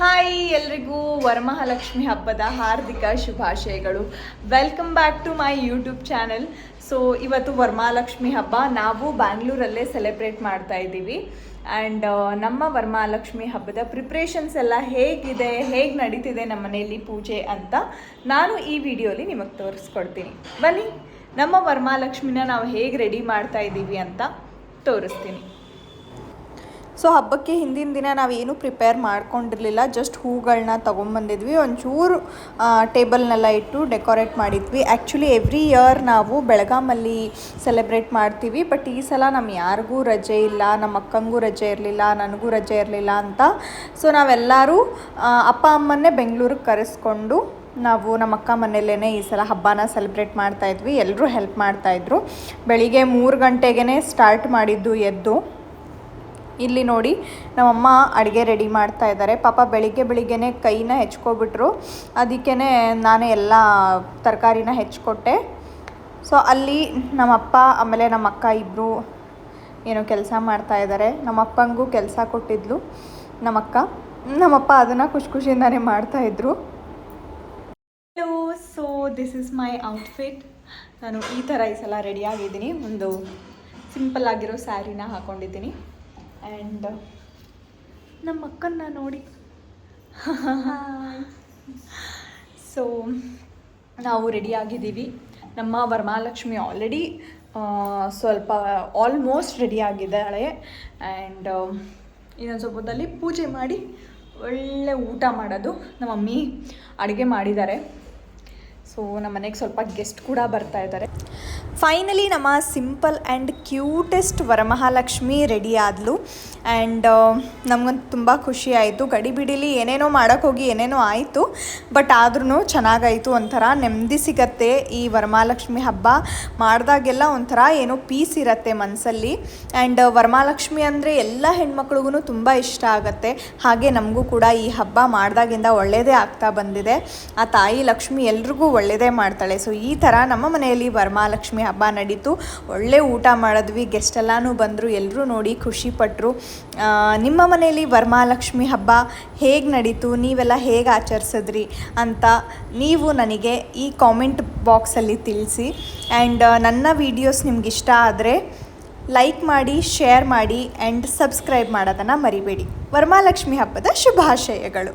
Hi ಎಲ್ರಿಗೂ ವರಮಹಾಲಕ್ಷ್ಮಿ ಹಬ್ಬದ ಹಾರ್ದಿಕ ಶುಭಾಶಯಗಳು. Welcome back to my YouTube channel so ಇವತ್ತು ವರಮಹಾಲಕ್ಷ್ಮಿ ಹಬ್ಬ. ನಾವು ಬ್ಯಾಂಗ್ಳೂರಲ್ಲೇ ಸೆಲೆಬ್ರೇಟ್ ಮಾಡ್ತಾ ಇದ್ದೀವಿ. ಆ್ಯಂಡ್ ನಮ್ಮ ವರಮಹಾಲಕ್ಷ್ಮಿ ಹಬ್ಬದ ಪ್ರಿಪ್ರೇಷನ್ಸ್ ಎಲ್ಲ ಹೇಗಿದೆ, ಹೇಗೆ ನಡೀತಿದೆ ನಮ್ಮ ಮನೆಯಲ್ಲಿ ಪೂಜೆ ಅಂತ ನಾನು ಈ ವಿಡಿಯೋಲಿ ನಿಮಗೆ ತೋರಿಸ್ಕೊಡ್ತೀನಿ. ಬನ್ನಿ, ನಮ್ಮ ವರಮಹಾಲಕ್ಷ್ಮಿನ ನಾವು ಹೇಗೆ ರೆಡಿ ಮಾಡ್ತಾ ಇದ್ದೀವಿ ಅಂತ ತೋರಿಸ್ತೀನಿ. ಸೊ ಹಬ್ಬಕ್ಕೆ ಹಿಂದಿನ ದಿನ ನಾವೇನು ಪ್ರಿಪೇರ್ ಮಾಡ್ಕೊಂಡಿರಲಿಲ್ಲ ಜಸ್ಟ್ ಹೂಗಳನ್ನ ತೊಗೊಂಬಂದಿದ್ವಿ. ಒಂಚೂರು ಟೇಬಲ್ನೆಲ್ಲ ಇಟ್ಟು ಡೆಕೋರೇಟ್ ಮಾಡಿದ್ವಿ. ಆ್ಯಕ್ಚುಲಿ ಎವ್ರಿ ಇಯರ್ ನಾವು ಬೆಳಗಾಮಲ್ಲಿ ಸೆಲೆಬ್ರೇಟ್ ಮಾಡ್ತೀವಿ. ಬಟ್ ಈ ಸಲ ನಮ್ಮ ಯಾರಿಗೂ ರಜೆ ಇಲ್ಲ ನಮ್ಮ ಅಕ್ಕಂಗೂ ರಜೆ ಇರಲಿಲ್ಲ, ನನಗೂ ರಜೆ ಇರಲಿಲ್ಲ ಅಂತ. ಸೊ ನಾವೆಲ್ಲರೂ ಅಪ್ಪ ಅಮ್ಮನ್ನೇ ಬೆಂಗಳೂರಿಗೆ ಕರೆಸ್ಕೊಂಡು ನಾವು ನಮ್ಮ ಅಕ್ಕ ಮನೆಯಲ್ಲೇ ಈ ಸಲ ಹಬ್ಬನ ಸೆಲೆಬ್ರೇಟ್ ಮಾಡ್ತಾಯಿದ್ವಿ ಎಲ್ಲರೂ ಹೆಲ್ಪ್ ಮಾಡ್ತಾಯಿದ್ರು ಬೆಳಿಗ್ಗೆ ಮೂರು ಗಂಟೆಗೇ ಸ್ಟಾರ್ಟ್ ಮಾಡಿದ್ದು ಎದ್ದು. ಇಲ್ಲಿ ನೋಡಿ, ನಮ್ಮಮ್ಮ ಅಡುಗೆ ರೆಡಿ ಮಾಡ್ತಾ ಇದ್ದಾರೆ. ಪಾಪ ಬೆಳಿಗ್ಗೆ ಬೆಳಿಗ್ಗೆನೆ ಕೈನ ಹೆಚ್ಕೊಬಿಟ್ರು. ಅದಕ್ಕೇ ನಾನೇ ಎಲ್ಲ ತರಕಾರಿನ ಹೆಚ್ಕೊಟ್ಟೆ. ಸೊ ಅಲ್ಲಿ ನಮ್ಮಪ್ಪ, ಆಮೇಲೆ ನಮ್ಮ ಅಕ್ಕ ಇಬ್ಬರು ಏನೋ ಕೆಲಸ ಮಾಡ್ತಾ ಇದ್ದಾರೆ. ನಮ್ಮಪ್ಪಂಗೂ ಕೆಲಸ ಕೊಟ್ಟಿದ್ಲು, ನಮ್ಮಕ್ಕ. ನಮ್ಮಪ್ಪ ಅದನ್ನು ಖುಷಿ ಖುಷಿಯಿಂದಾನೇ ಮಾಡ್ತಾಯಿದ್ರು hello so this is my outfit ನಾನು ಈ ಥರ ಈ ಸಲ ರೆಡಿಯಾಗಿದ್ದೀನಿ ಒಂದು ಸಿಂಪಲ್ ಆಗಿರೋ ಸ್ಯಾರಿನ ಹಾಕೊಂಡಿದ್ದೀನಿ. ಆ್ಯಂಡ್ ನಮ್ಮ ಅಕ್ಕನ್ನ ನೋಡಿ. ಸೊ ನಾವು ರೆಡಿ ಆಗಿದ್ದೀವಿ. ನಮ್ಮ ವರಮಹಾಲಕ್ಷ್ಮಿ ಆಲ್ರೆಡಿ ಸ್ವಲ್ಪ ಆಲ್ಮೋಸ್ಟ್ ರೆಡಿ ಆಗಿದ್ದಾಳೆ. ಆ್ಯಂಡ್ ಇನ್ನೊಂದು ಸ್ವಲ್ಪ ಹೊತ್ತಲ್ಲಿ ಪೂಜೆ ಮಾಡಿ ಒಳ್ಳೆ ಊಟ ಮಾಡೋದು ನಮ್ಮ ಮಮ್ಮಿ ಅಡುಗೆ ಮಾಡಿದ್ದಾರೆ. ಸೊ ನಮ್ಮ ಮನೆಗೆ ಸ್ವಲ್ಪ ಗೆಸ್ಟ್ ಕೂಡ ಬರ್ತಾ ಇದ್ದಾರೆ. ಫೈನಲಿ ನಮ್ಮ simple and cutest Varamahalakshmi ready ಆದಳು and ನಮಗಂತೂ ತುಂಬ ಖುಷಿ ಆಯಿತು. ಗಡಿಬಿಡಿಲಿ ಏನೇನೋ ಮಾಡೋಕ್ಕೋಗಿ ಏನೇನೋ ಆಯಿತು. ಬಟ್ ಆದ್ರೂ ಚೆನ್ನಾಗಾಯಿತು ಒಂಥರ ನೆಮ್ಮದಿ ಸಿಗತ್ತೆ. ಈ ವರಮಹಾಲಕ್ಷ್ಮಿ ಹಬ್ಬ ಮಾಡಿದಾಗೆಲ್ಲ ಒಂಥರ ಏನೋ ಪೀಸ್ ಇರತ್ತೆ ಮನಸ್ಸಲ್ಲಿ ಆ್ಯಂಡ್ ವರಮಹಾಲಕ್ಷ್ಮಿ ಅಂದರೆ ಎಲ್ಲ ಹೆಣ್ಮಕ್ಳಿಗೂ ತುಂಬ ಇಷ್ಟ ಆಗುತ್ತೆ. ಹಾಗೆ ನಮಗೂ ಕೂಡ ಈ ಹಬ್ಬ ಮಾಡಿದಾಗಿಂದ ಒಳ್ಳೆಯದೇ ಆಗ್ತಾ ಬಂದಿದೆ. ಆ ತಾಯಿ ಲಕ್ಷ್ಮಿ ಎಲ್ರಿಗೂ ಒಳ್ಳೆಯದೇ ಮಾಡ್ತಾಳೆ. ಸೊ ಈ ಥರ ನಮ್ಮ ಮನೆಯಲ್ಲಿ ವರಮಹಾಲಕ್ಷ್ಮಿ ಹಬ್ಬ ನಡೀತು. ಒಳ್ಳೆ ಊಟ ಮಾಡಿದ್ವಿ. ಗೆಸ್ಟ್ ಎಲ್ಲನೂ ಬಂದರು. ಎಲ್ಲರೂ ನೋಡಿ ಖುಷಿಪಟ್ಟರು ನಿಮ್ಮ ಮನೆಯಲ್ಲಿ ವರಮಹಾಲಕ್ಷ್ಮಿ ಹಬ್ಬ ಹೇಗೆ ನಡೀತು? ನೀವೆಲ್ಲ ಹೇಗೆ ಆಚರಿಸಿದ್ರಿ ಅಂತ ನೀವು ನನಗೆ ಈ ಕಾಮೆಂಟ್ ಬಾಕ್ಸಲ್ಲಿ ತಿಳಿಸಿ. ಆ್ಯಂಡ್ ನನ್ನ ವೀಡಿಯೋಸ್ ನಿಮ್ಗೆ ಇಷ್ಟ ಆದರೆ ಲೈಕ್ ಮಾಡಿ ಶೇರ್ ಮಾಡಿ ಆ್ಯಂಡ್ ಸಬ್ಸ್ಕ್ರೈಬ್ ಮಾಡೋದನ್ನು ಮರಿಬೇಡಿ. ವರಮಹಾಲಕ್ಷ್ಮಿ ಹಬ್ಬದ ಶುಭಾಶಯಗಳು.